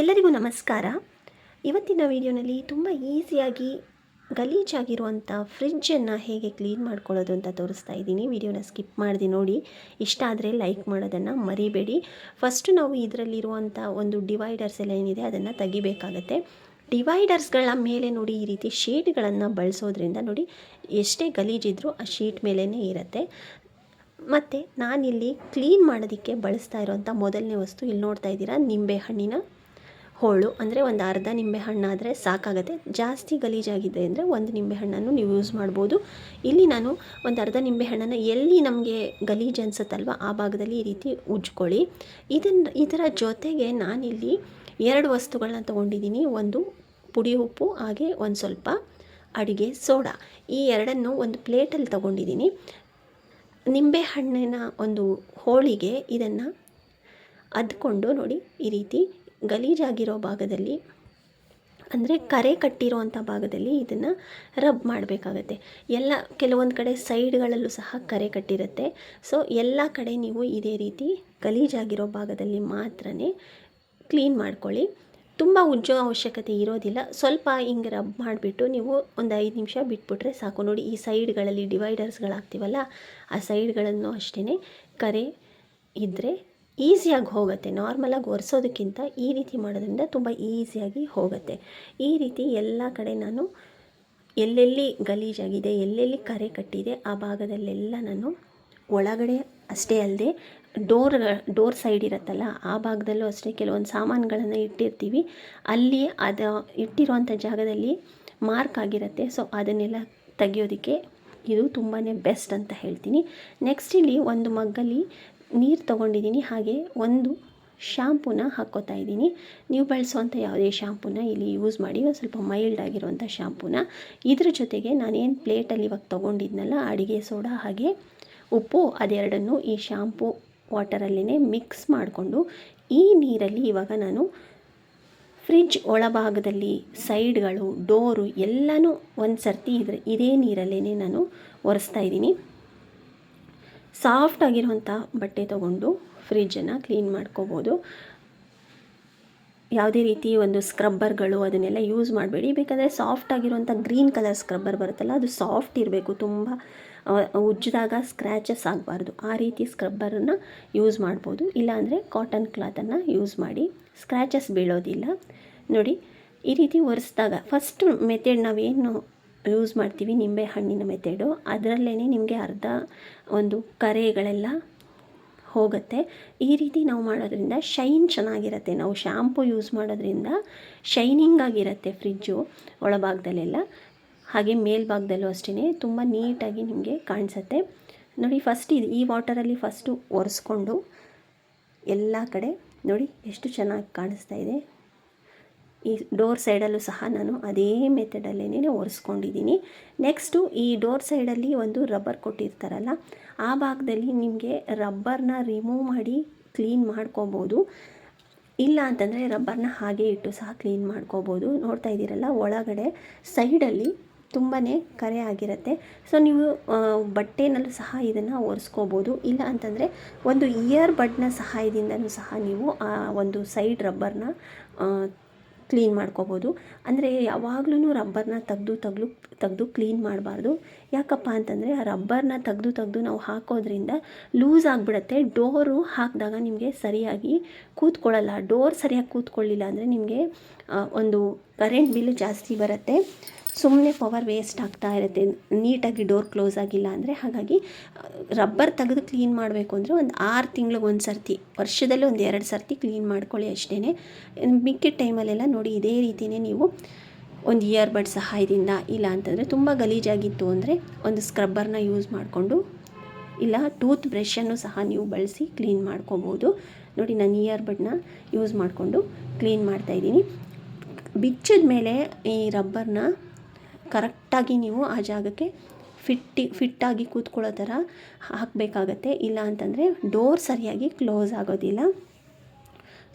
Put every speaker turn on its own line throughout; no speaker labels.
ಎಲ್ಲರಿಗೂ ನಮಸ್ಕಾರ. ಇವತ್ತಿನ ವಿಡಿಯೋನಲ್ಲಿ ತುಂಬ ಈಸಿಯಾಗಿ ಗಲೀಜಾಗಿರುವಂಥ ಫ್ರಿಜ್ಜನ್ನು ಹೇಗೆ ಕ್ಲೀನ್ ಮಾಡ್ಕೊಳ್ಳೋದು ಅಂತ ತೋರಿಸ್ತಾ ಇದ್ದೀನಿ. ವಿಡಿಯೋನ ಸ್ಕಿಪ್ ಮಾಡಿದೆ ನೋಡಿ. ಇಷ್ಟ ಆದರೆ ಲೈಕ್ ಮಾಡೋದನ್ನು ಮರಿಬೇಡಿ. ಫಸ್ಟು ನಾವು ಇದರಲ್ಲಿರುವಂಥ ಒಂದು ಡಿವೈಡರ್ಸ್ ಎಲ್ಲ ಏನಿದೆ ಅದನ್ನು ತೆಗಿಬೇಕಾಗತ್ತೆ. ಡಿವೈಡರ್ಸ್ಗಳ ಮೇಲೆ ನೋಡಿ ಈ ರೀತಿ ಶೀಟ್ಗಳನ್ನು ಬಳಸೋದ್ರಿಂದ ನೋಡಿ ಎಷ್ಟೇ ಗಲೀಜಿದ್ರೂ ಆ ಶೀಟ್ ಮೇಲೇ ಇರುತ್ತೆ. ಮತ್ತು ನಾನಿಲ್ಲಿ ಕ್ಲೀನ್ ಮಾಡೋದಕ್ಕೆ ಬಳಸ್ತಾ ಇರೋಂಥ ಮೊದಲನೇ ವಸ್ತು ಇಲ್ಲಿ ನೋಡ್ತಾ ಇದ್ದೀರಾ, ನಿಂಬೆ ಹಣ್ಣಿನ ಹೋಳು ಅಂದರೆ ಒಂದು ಅರ್ಧ ನಿಂಬೆ ಹಣ್ಣಾದರೆ ಸಾಕಾಗುತ್ತೆ. ಜಾಸ್ತಿ ಗಲೀಜಾಗಿದೆ ಅಂದರೆ ಒಂದು ನಿಂಬೆ ಹಣ್ಣನ್ನು ನೀವು ಯೂಸ್ ಮಾಡ್ಬೋದು. ಇಲ್ಲಿ ನಾನು ಒಂದು ಅರ್ಧ ನಿಂಬೆ ಹಣ್ಣನ್ನು ಎಲ್ಲಿ ನಮಗೆ ಗಲೀಜು ಅನಿಸುತ್ತಲ್ವ ಆ ಭಾಗದಲ್ಲಿ ಈ ರೀತಿ ಉಜ್ಕೊಳ್ಳಿ. ಇದನ್ನು ಇದರ ಜೊತೆಗೆ ನಾನಿಲ್ಲಿ ಎರಡು ವಸ್ತುಗಳನ್ನ ತೊಗೊಂಡಿದ್ದೀನಿ. ಒಂದು ಪುಡಿ ಉಪ್ಪು, ಹಾಗೆ ಒಂದು ಸ್ವಲ್ಪ ಅಡುಗೆ ಸೋಡಾ. ಈ ಎರಡನ್ನು ಒಂದು ಪ್ಲೇಟಲ್ಲಿ ತೊಗೊಂಡಿದ್ದೀನಿ. ನಿಂಬೆ ಹಣ್ಣಿನ ಒಂದು ಹೋಳಿಗೆ ಇದನ್ನು ಅದ್ಕೊಂಡು ನೋಡಿ ಈ ರೀತಿ ಗಲೀಜಾಗಿರೋ ಭಾಗದಲ್ಲಿ, ಅಂದರೆ ಕರೆ ಕಟ್ಟಿರೋವಂಥ ಭಾಗದಲ್ಲಿ ಇದನ್ನು ರಬ್ ಮಾಡಬೇಕಾಗತ್ತೆ. ಎಲ್ಲ ಕೆಲವೊಂದು ಕಡೆ ಸೈಡ್ಗಳಲ್ಲೂ ಸಹ ಕರೆ ಕಟ್ಟಿರುತ್ತೆ. ಸೊ ಎಲ್ಲ ಕಡೆ ನೀವು ಇದೇ ರೀತಿ ಗಲೀಜಾಗಿರೋ ಭಾಗದಲ್ಲಿ ಮಾತ್ರ ಕ್ಲೀನ್ ಮಾಡ್ಕೊಳ್ಳಿ. ತುಂಬ ಉಜ್ಜೋ ಅವಶ್ಯಕತೆ ಇರೋದಿಲ್ಲ. ಸ್ವಲ್ಪ ಹಿಂಗೆ ರಬ್ ಮಾಡಿಬಿಟ್ಟು ನೀವು ಒಂದು ಐದು ನಿಮಿಷ ಬಿಟ್ಬಿಟ್ರೆ ಸಾಕು. ನೋಡಿ, ಈ ಸೈಡ್ಗಳಲ್ಲಿ ಡಿವೈಡರ್ಸ್ಗಳಾಗ್ತೀವಲ್ಲ ಆ ಸೈಡ್ಗಳನ್ನು ಅಷ್ಟೇ ಕರೆ ಇದ್ದರೆ ಈಸಿಯಾಗಿ ಹೋಗುತ್ತೆ. ನಾರ್ಮಲಾಗಿ ಒರೆಸೋದಕ್ಕಿಂತ ಈ ರೀತಿ ಮಾಡೋದ್ರಿಂದ ತುಂಬ ಈಸಿಯಾಗಿ ಹೋಗುತ್ತೆ. ಈ ರೀತಿ ಎಲ್ಲ ಕಡೆ ನಾನು ಎಲ್ಲೆಲ್ಲಿ ಗಲೀಜಾಗಿದೆ, ಎಲ್ಲೆಲ್ಲಿ ಕರೆ ಕಟ್ಟಿದೆ, ಆ ಭಾಗದಲ್ಲೆಲ್ಲ ನಾನು ಒಳಗಡೆ ಅಷ್ಟೇ ಅಲ್ಲದೆ ಡೋರ್ ಡೋರ್ ಸೈಡ್ ಇರುತ್ತಲ್ಲ, ಆ ಭಾಗದಲ್ಲೂ ಅಷ್ಟೇ ಕೆಲವೊಂದು ಸಾಮಾನುಗಳನ್ನು ಇಟ್ಟಿರ್ತೀವಿ. ಅಲ್ಲಿ ಅದು ಇಟ್ಟಿರುವಂಥ ಜಾಗದಲ್ಲಿ ಮಾರ್ಕ್ ಆಗಿರುತ್ತೆ. ಸೊ, ಅದನ್ನೆಲ್ಲ ತೆಗೆಯೋದಕ್ಕೆ ಇದು ತುಂಬಾ ಬೆಸ್ಟ್ ಅಂತ ಹೇಳ್ತೀನಿ. ನೆಕ್ಸ್ಟ್ ಇಲ್ಲಿ ಒಂದು ಮಗ್ಗಲ್ಲಿ ನೀರು ತೊಗೊಂಡಿದ್ದೀನಿ ಹಾಗೆ ಒಂದು ಶಾಂಪೂನ ಹಾಕ್ಕೋತಾ ಇದ್ದೀನಿ ನೀವು ಬಳಸುವಂಥ ಯಾವುದೇ ಶಾಂಪೂನ ಇಲ್ಲಿ ಯೂಸ್ ಮಾಡಿ, ಒಂದು ಸ್ವಲ್ಪ ಮೈಲ್ಡ್ ಆಗಿರುವಂಥ ಶಾಂಪೂನ ಇದ್ರ ಜೊತೆಗೆ ನಾನೇನು ಪ್ಲೇಟಲ್ಲಿ ಇವಾಗ ತೊಗೊಂಡಿದ್ನಲ್ಲ, ಅಡುಗೆ ಸೋಡಾ ಹಾಗೆ ಉಪ್ಪು, ಅದೆರಡನ್ನು ಈ ಶಾಂಪೂ ವಾಟರಲ್ಲೇ ಮಿಕ್ಸ್ ಮಾಡಿಕೊಂಡು, ಈ ನೀರಲ್ಲಿ ಇವಾಗ ನಾನು ಫ್ರಿಜ್ ಒಳಭಾಗದಲ್ಲಿ ಸೈಡ್ಗಳು ಡೋರು ಎಲ್ಲನೂ ಒಂದು ಸರ್ತಿ ಇದ್ರೆ, ಇದೇ ನೀರಲ್ಲೇ ನಾನು ಒರೆಸ್ತಾ ಇದ್ದೀನಿ ಸಾಫ್ಟ್ ಆಗಿರುವಂಥ ಬಟ್ಟೆ ತೊಗೊಂಡು ಫ್ರಿಜ್ಜನ್ನು ಕ್ಲೀನ್ ಮಾಡ್ಕೋಬೋದು. ಯಾವುದೇ ರೀತಿ ಒಂದು ಸ್ಕ್ರಬ್ಬರ್ಗಳು ಅದನ್ನೆಲ್ಲ ಯೂಸ್ ಮಾಡಬೇಡಿ. ಬೇಕಾದರೆ ಸಾಫ್ಟ್ ಆಗಿರುವಂಥ ಗ್ರೀನ್ ಕಲರ್ ಸ್ಕ್ರಬ್ಬರ್ ಬರುತ್ತಲ್ಲ, ಅದು ಸಾಫ್ಟ್ ಇರಬೇಕು. ತುಂಬ ಉಜ್ಜಿದಾಗ ಸ್ಕ್ರ್ಯಾಚಸ್ ಆಗಬಾರ್ದು. ಆ ರೀತಿ ಸ್ಕ್ರಬ್ಬರನ್ನು ಯೂಸ್ ಮಾಡ್ಬೋದು. ಇಲ್ಲಾಂದರೆ ಕಾಟನ್ ಕ್ಲಾತನ್ನು ಯೂಸ್ ಮಾಡಿ ಸ್ಕ್ರ್ಯಾಚಸ್ ಬೀಳೋದಿಲ್ಲ. ನೋಡಿ, ಈ ರೀತಿ ಒರೆಸ್ದಾಗ ಫಸ್ಟ್ ಮೆಥಡ್ ನಾವೇನು ಯೂಸ್ ಮಾಡ್ತೀವಿ ನಿಂಬೆ ಹಣ್ಣಿನ ಮೆಥೆಡು ಅದರಲ್ಲೇ ನಿಮಗೆ ಅರ್ಧ ಒಂದು ಕರೆಗಳೆಲ್ಲ ಹೋಗುತ್ತೆ. ಈ ರೀತಿ ನಾವು ಮಾಡೋದ್ರಿಂದ ಶೈನ್ ಚೆನ್ನಾಗಿರುತ್ತೆ. ನಾವು ಶ್ಯಾಂಪು ಯೂಸ್ ಮಾಡೋದ್ರಿಂದ ಶೈನಿಂಗ್ ಆಗಿರುತ್ತೆ ಫ್ರಿಜ್ಜು ಒಳಭಾಗದಲ್ಲೆಲ್ಲ. ಹಾಗೆ ಮೇಲ್ಭಾಗದಲ್ಲೂ ಅಷ್ಟೇ ತುಂಬ ನೀಟಾಗಿ ನಿಮಗೆ ಕಾಣಿಸುತ್ತೆ. ನೋಡಿ ಫಸ್ಟ್ ಇದು ಈ ವಾಟರಲ್ಲಿ ಫಸ್ಟು ಒರೆಸ್ಕೊಂಡು ಎಲ್ಲ ಕಡೆ ನೋಡಿ ಎಷ್ಟು ಚೆನ್ನಾಗಿ ಕಾಣಿಸ್ತಾ ಇದೆ. ಈ ಡೋರ್ ಸೈಡಲ್ಲೂ ಸಹ ನಾನು ಅದೇ ಮೆಥಡಲ್ಲೇ ಒರೆಸ್ಕೊಂಡಿದ್ದೀನಿ. ನೆಕ್ಸ್ಟು ಈ ಡೋರ್ ಸೈಡಲ್ಲಿ ಒಂದು ರಬ್ಬರ್ ಕೊಟ್ಟಿರ್ತಾರಲ್ಲ, ಆ ಭಾಗದಲ್ಲಿ ನಿಮಗೆ ರಬ್ಬರ್ನ ರಿಮೂವ್ ಮಾಡಿ ಕ್ಲೀನ್ ಮಾಡ್ಕೋಬೋದು. ಇಲ್ಲ ಅಂತಂದರೆ ರಬ್ಬರ್ನ ಹಾಗೆ ಇಟ್ಟು ಸಹ ಕ್ಲೀನ್ ಮಾಡ್ಕೋಬೋದು. ನೋಡ್ತಾ ಇದ್ದೀರಲ್ಲ, ಒಳಗಡೆ ಸೈಡಲ್ಲಿ ತುಂಬಾ ಕರೆ ಆಗಿರುತ್ತೆ. ಸೊ ನೀವು ಬಟ್ಟೆನಲ್ಲೂ ಸಹ ಇದನ್ನು ಒರೆಸ್ಕೋಬೋದು. ಇಲ್ಲ ಅಂತಂದರೆ ಒಂದು ಇಯರ್ ಬಡ್ನ ಸಹಾಯದಿಂದಲೂ ಸಹ ನೀವು ಆ ಒಂದು ಸೈಡ್ ರಬ್ಬರ್ನ ಕ್ಲೀನ್ ಮಾಡ್ಕೊಬೋದು. ಅಂದರೆ ಯಾವಾಗ್ಲೂ ರಬ್ಬರ್ನ ತೆಗ್ದು ತೆಗ್ದು ತೆಗ್ದು ಕ್ಲೀನ್ ಮಾಡಬಾರ್ದು. ಯಾಕಪ್ಪ ಅಂತಂದರೆ ಆ ರಬ್ಬರ್ನ ತೆಗ್ದು ತೆಗ್ದು ನಾವು ಹಾಕೋದ್ರಿಂದ ಲೂಸ್ ಆಗಿಬಿಡತ್ತೆ. ಡೋರು ಹಾಕಿದಾಗ ನಿಮಗೆ ಸರಿಯಾಗಿ ಕೂತ್ಕೊಳ್ಳಲ್ಲ. ಡೋರ್ ಸರಿಯಾಗಿ ಕೂತ್ಕೊಳ್ಳಿಲ್ಲ ಅಂದರೆ ನಿಮಗೆ ಒಂದು ಕರೆಂಟ್ ಬಿಲ್ ಜಾಸ್ತಿ ಬರುತ್ತೆ. ಸುಮ್ಮನೆ ಪವರ್ ವೇಸ್ಟ್ ಆಗ್ತಾ ಇರುತ್ತೆ. ನೀಟಾಗಿ ಡೋರ್ ಕ್ಲೋಸ್ ಆಗಿಲ್ಲ ಅಂದರೆ ಹಾಗಾಗಿ, ರಬ್ಬರ್ ತೆಗೆದು ಕ್ಲೀನ್ ಮಾಡಬೇಕು ಅಂದರೆ ಒಂದು ಆರು ತಿಂಗ್ಳಿಗೆ ಒಂದು ಸರ್ತಿ, ವರ್ಷದಲ್ಲಿ ಒಂದು ಎರಡು ಸರ್ತಿ ಕ್ಲೀನ್ ಮಾಡ್ಕೊಳ್ಳಿ ಅಷ್ಟೇ ಮಿಕ್ಕಿದ ಟೈಮಲ್ಲೆಲ್ಲ ನೋಡಿ ಇದೇ ರೀತಿಯೇ ನೀವು ಒಂದು ಇಯರ್ ಬಡ್ ಸಹಾಯದಿಂದ, ಇಲ್ಲ ಅಂತಂದರೆ ತುಂಬ ಗಲೀಜಾಗಿತ್ತು ಅಂದರೆ ಒಂದು ಸ್ಕ್ರಬ್ಬರ್ನ ಯೂಸ್ ಮಾಡಿಕೊಂಡು, ಇಲ್ಲ ಟೂತ್ ಬ್ರಷನ್ನು ಸಹ ನೀವು ಬಳಸಿ ಕ್ಲೀನ್ ಮಾಡ್ಕೋಬೋದು. ನೋಡಿ ನಾನು ಇಯರ್ ಬಡ್ನ ಯೂಸ್ ಮಾಡಿಕೊಂಡು ಕ್ಲೀನ್ ಮಾಡ್ತಾಯಿದ್ದೀನಿ ಬಿಚ್ಚಿದ ಮೇಲೆ ಈ ರಬ್ಬರ್ನ ಕರೆಕ್ಟಾಗಿ ನೀವು ಆ ಜಾಗಕ್ಕೆ ಫಿಟ್ಟಿ, ಫಿಟ್ಟಾಗಿ ಕೂತ್ಕೊಳ್ಳೋ ಥರ ಹಾಕಬೇಕಾಗತ್ತೆ. ಇಲ್ಲ ಅಂತಂದರೆ ಡೋರ್ ಸರಿಯಾಗಿ ಕ್ಲೋಸ್ ಆಗೋದಿಲ್ಲ.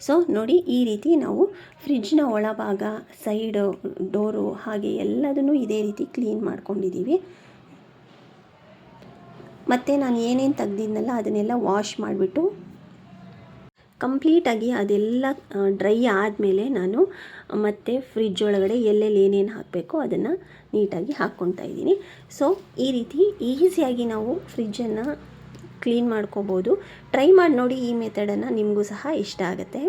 ಸೊ, ನೋಡಿ ಈ ರೀತಿ ನಾವು ಫ್ರಿಜ್ನ ಒಳಭಾಗ, ಸೈಡು ಡೋರು ಹಾಗೆ ಎಲ್ಲದನ್ನು ಇದೇ ರೀತಿ ಕ್ಲೀನ್ ಮಾಡ್ಕೊಂಡಿದ್ದೀವಿ. ಮತ್ತು ನಾನು ಏನೇನು ತೆಗ್ದಿದ್ನಲ್ಲ ಅದನ್ನೆಲ್ಲ ವಾಶ್ ಮಾಡಿಬಿಟ್ಟು ಕಂಪ್ಲೀಟಾಗಿ ಅದೆಲ್ಲ ಡ್ರೈ ಆದಮೇಲೆ ನಾನು ಮತ್ತೆ ಫ್ರಿಜ್ ಒಳಗಡೆ ಎಲ್ಲೆಲ್ಲಿ ಏನೇನು ಹಾಕಬೇಕು ಅದನ್ನು ನೀಟಾಗಿ ಹಾಕ್ಕೊತಾ ಇದ್ದೀನಿ. ಸೊ ಈ ರೀತಿ ಈಸಿಯಾಗಿ ನಾವು ಫ್ರಿಜ್ಜನ್ನು ಕ್ಲೀನ್ ಮಾಡ್ಕೋಬೋದು. ಟ್ರೈ ಮಾಡಿ ನೋಡಿ ಈ ಮೆಥಡನ್ನು ನಿಮಗೂ ಸಹ ಇಷ್ಟ ಆಗುತ್ತೆ.